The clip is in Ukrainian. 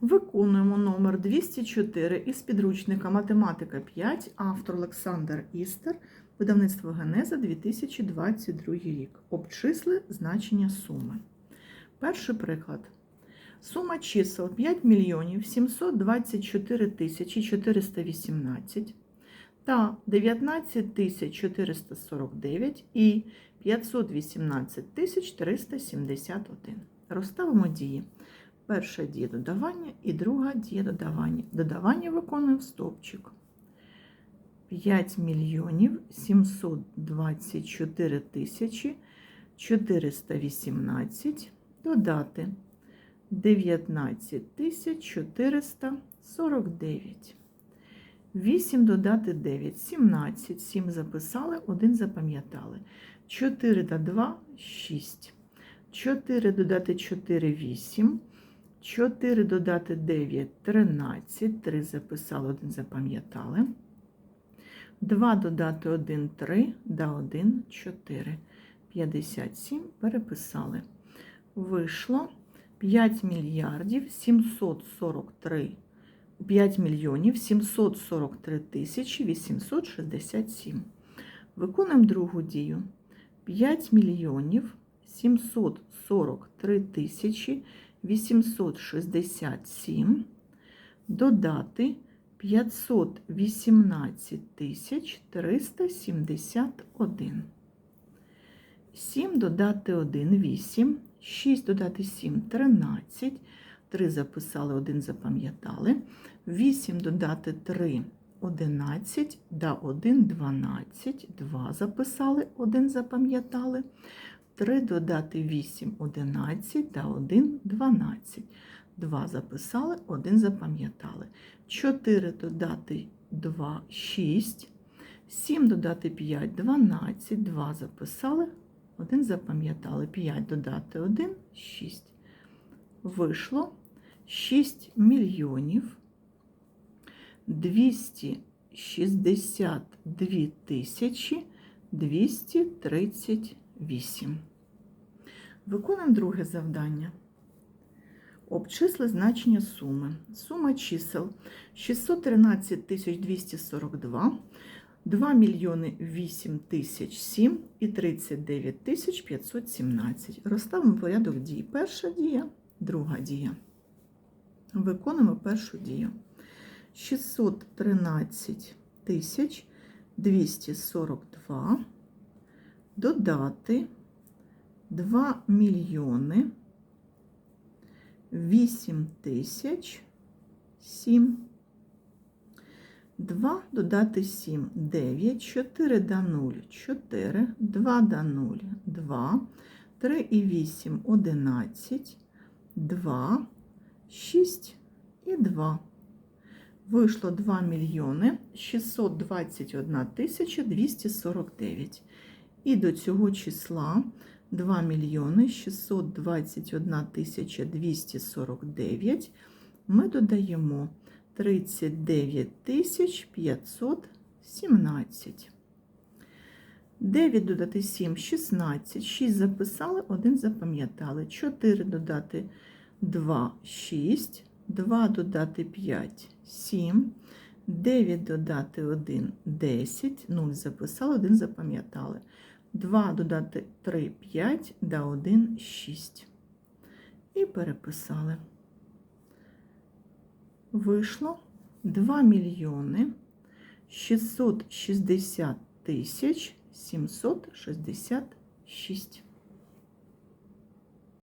Виконуємо номер 204 із підручника Математика 5, автор Олександр Істер, видавництво Генеза 2022 рік. Обчисли значення суми. Перший приклад. Сума чисел 5 мільйонів 724 тисячі 418 та 19 тисяч 449 і 518 тисяч 371. Розставимо дії. Перша дія додавання і друга дія додавання. Додавання виконує в стовпчик. 5 мільйонів 724 тисячі 418 додати 19 тисяч 449. 8 додати 9, 17. 7 записали, 1 запам'ятали. 4 та 2 6. 4 додати 4 8. 4 додати 9 13. 3 записали, 1 запам'ятали. 2 додати 1 3, да 1 4. 57 переписали. Вийшло 5 мільярдів 743 5 мільйонів 743 тисячі 867. Виконуємо другу дію. 5 мільйонів 743 тисячі 867 додати 518 тисяч 371. 7 додати 1 8, 6 додати 7 13. 3 записали, 1 запам'ятали. 8 додати 3 11, да 1 12, 2 записали, 1 запам'ятали. 3 додати 8 11, да 1 12. 2 записали, 1 запам'ятали. 4 додати 2 6. 7 додати 5 12, 2 записали, 1 запам'ятали. 5 додати 1 6. Вийшло 6 мільйонів 262 тисячі 238. Виконуємо друге завдання. Обчисли значення суми. Сума чисел 613 242, 2 мільйони 8 тисяч 7 і 39 тисяч 517. Розставимо порядок дій. Перша дія, друга дія. Виконуємо першу дію. 613 242 додати 2 мільйони 8 тисяч 7. 2 додати 7 9, 4 до 0 4, 2 до 0 2, 3 і 8 11, 2, 6 і 2. Вийшло 2 мільйони 621 тисяча 249. І до цього числа 2 мільйони 621 тисяча 249 ми додаємо 39 тисяч 517. 9 додати 7 16, 6 записали, 1 запам'ятали. 4 додати 2 6, 2 додати 5 7, 9 додати 1 10, 0 записали, 1 запам'ятали. 2 додати 3 5, да 1 6. І переписали. Вийшло 2 мільйони 660 тисяч 766.